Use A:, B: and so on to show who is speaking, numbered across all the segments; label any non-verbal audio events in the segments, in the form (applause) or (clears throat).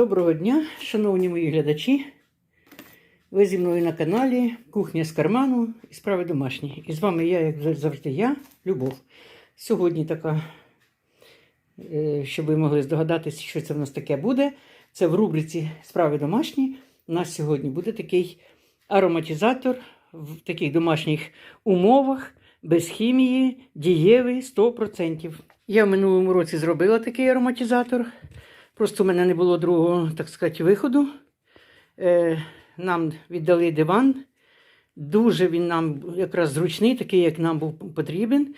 A: Доброго дня, шановні мої глядачі. Ви зі мною на каналі Кухня з карману і справи домашні. І з вами я, як завжди, я, Любов. Сьогодні така, е, щоб ви могли здогадатися, що це в нас таке буде. Це в рубриці Справи домашні. У нас сьогодні буде такий ароматизатор в таких домашніх умовах, без хімії, дієвий 100%. Я в минулому році зробила такий ароматизатор. Просто в мене не було другого, так сказати, виходу. Е, нам віддали диван. Дуже він нам якраз зручний, такий, як нам був потрібен.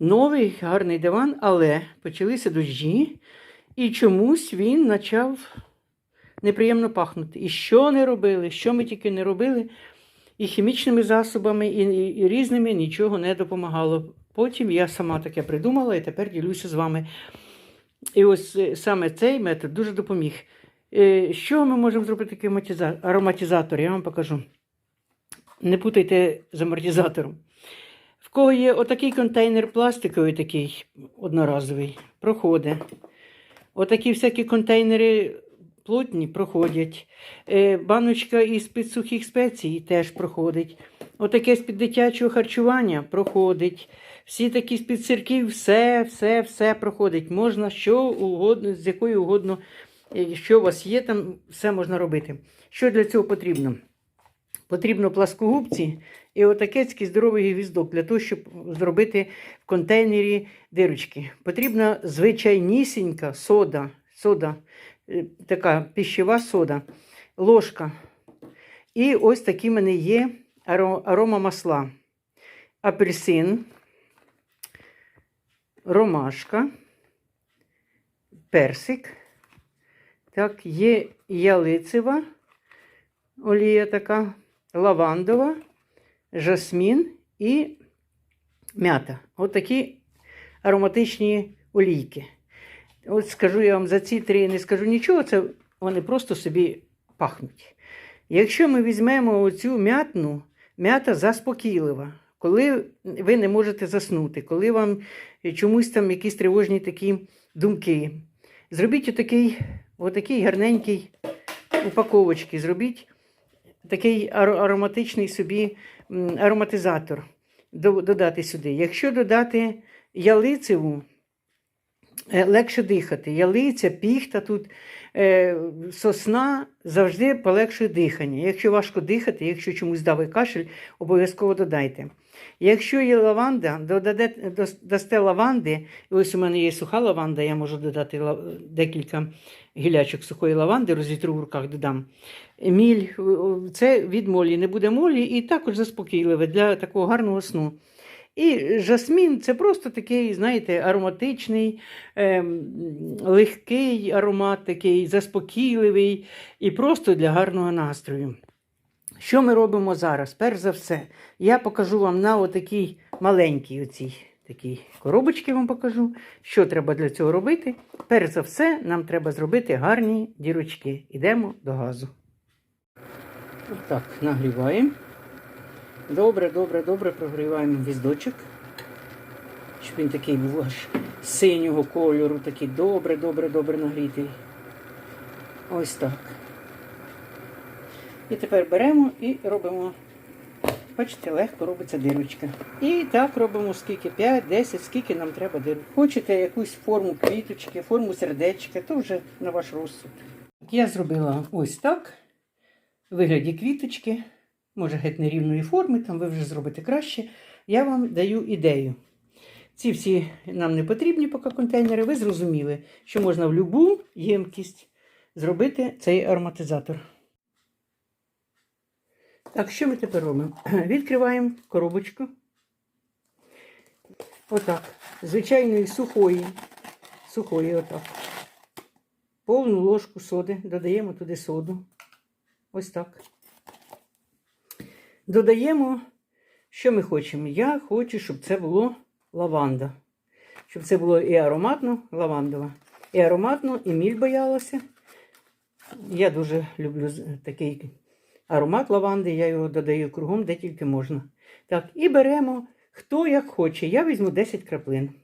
A: Новий гарний диван, але почалися дощі, і чомусь він почав неприємно пахнути. І що не робили, що ми тільки не робили, і хімічними засобами, і, і, і різними нічого не допомагало. Потім я сама таке придумала і тепер ділюся з вами. І ось е, саме цей метод дуже допоміг. Е, Що ми можемо зробити такий ароматизатор? Я вам покажу. Не путайте з амортизатором. В кого є отакий контейнер пластиковий, такий одноразовий, проходить. Отакі всякі контейнери плотні проходять. Е, Баночка із під сухих спецій теж проходить. Отаке з-під дитячого харчування проходить. Всі такі з-під все, все, все проходить. Можна що угодно, з якою угодно, е, що у вас є, там все можна робити. Що для цього потрібно? Потрібно пласкогубці і отакецький здоровий гвіздок для того, щоб зробити в контейнері дирочки. Потрібна звичайнісінька сода, сода, е, така пищева сода, ложка. І ось такі в мене є аро- аромамасла. Апельсин, ромашка, персик. Так, є ялицева олія така, лавандова, жасмін і м'ята. От такі ароматичні олійки. От скажу я вам за ці три не скажу нічого, це вони просто собі пахнуть. Якщо ми візьмемо оцю м'ятну, м'ята заспокійлива. Коли ви не можете заснути, коли вам чомусь там якісь тривожні такі думки, зробіть отакий, отакий гарненький упаковочки, зробіть такий ароматичний собі ароматизатор додати сюди. Якщо додати ялицеву, е, легше дихати. Ялиця, піхта тут, е, сосна завжди полегшує дихання. Якщо важко дихати, якщо чомусь давить кашель, обов'язково додайте. Якщо є лаванда, додадете, дасте лаванди, ось у мене є суха лаванда, я можу додати декілька гілячок сухої лаванди, розітру в руках додам. Міль, це від молі, не буде молі, і також заспокійливе для такого гарного сну. І жасмін це просто такий, знаєте, ароматичний, ем, легкий аромат, такий заспокійливий і просто для гарного настрою. Що ми робимо зараз? Перш за все, я покажу вам на отакій маленькій оцій такій коробочці вам покажу, що треба для цього робити. Перш за все, нам треба зробити гарні дірочки. Йдемо до газу. Так, нагріваємо. Добре, добре, добре прогріваємо віздочок. Щоб він такий був аж синього кольору, такий добре, добре, добре нагрітий. Ось так. І тепер беремо і робимо, бачите, легко робиться дирочка. І так робимо скільки, 5, 10, скільки нам треба дирок. Хочете якусь форму квіточки, форму сердечка, то вже на ваш розсуд. Я зробила ось так, в вигляді квіточки, може геть нерівної форми, там ви вже зробите краще. Я вам даю ідею. Ці всі нам не потрібні поки контейнери. Ви зрозуміли, що можна в будь-яку ємкість зробити цей ароматизатор. Так, що ми тепер робимо? (clears throat) Відкриваємо коробочку. Отак. Звичайної сухої. Сухої, отак. Повну ложку соди. Додаємо туди соду. Ось так. Додаємо, що ми хочемо. Я хочу, щоб це було лаванда. Щоб це було і ароматно, лавандова. І ароматно, і міль боялася. Я дуже люблю такий аромат лаванди, я його додаю кругом, де тільки можна. Так, і беремо хто як хоче. Я візьму 10 краплин.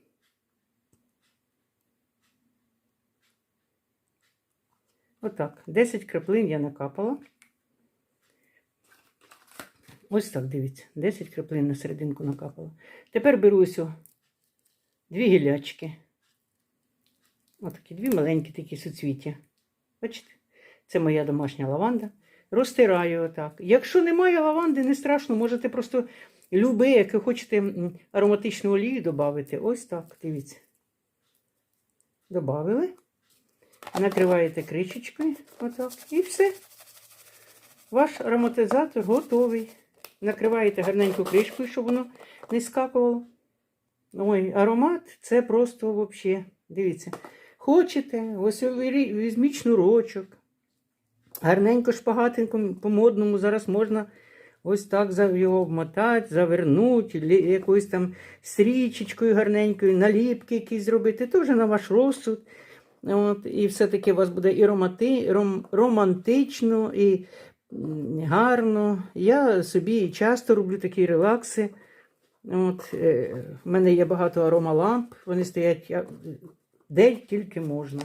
A: Отак. 10 краплин я накапала. Ось так, дивіться. 10 краплин на серединку накапала. Тепер беру ось дві гілячки. Отакі дві маленькі такі суцвіття. Бачите? Це моя домашня лаванда. Розтираю отак. Якщо немає лаванди, не страшно, можете просто любе, яке хочете ароматичну олію додати. Ось так, дивіться. Добавили. Накриваєте кришечкою. Отак. І все. Ваш ароматизатор готовий. Накриваєте гарненьку кришкою, щоб воно не скакувало. Ой, аромат це просто взагалі. Дивіться. Хочете, ось візьміть шнурочок. Гарненько шпагатенько по-модному зараз можна ось так його обмотати, завернути, якоюсь там стрічечкою гарненькою, наліпки якісь зробити. Вже на ваш розсуд. От, і все-таки у вас буде і ромати, ром, романтично, і гарно. Я собі часто роблю такі релакси. От, е, в мене є багато аромаламп, вони стоять де тільки можна.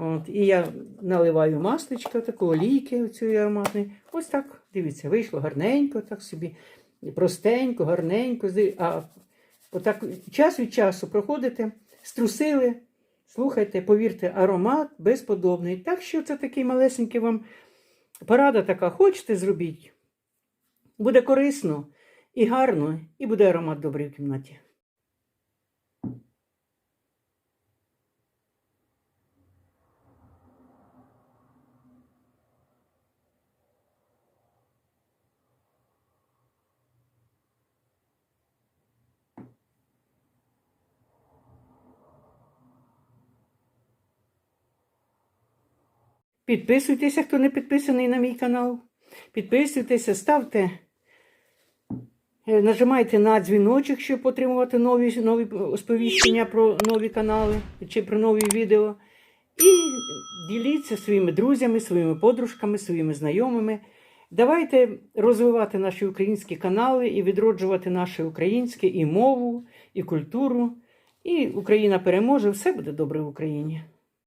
A: От, і я наливаю масличка, таку олійки оцієї ароматної. Ось так, дивіться, вийшло гарненько, так собі, простенько, гарненько. А отак час від часу проходите, струсили, слухайте, повірте, аромат безподобний. Так що це такий малесенький вам порада така, хочете зробіть. Буде корисно і гарно, і буде аромат добрий в кімнаті. Підписуйтеся, хто не підписаний на мій канал. Підписуйтеся, ставте, е, нажимайте на дзвіночок, щоб отримувати нові, нові сповіщення про нові канали чи про нові відео. І діліться своїми друзями, своїми подружками, своїми знайомими. Давайте розвивати наші українські канали і відроджувати наше українське і мову, і культуру. І Україна переможе, все буде добре в Україні.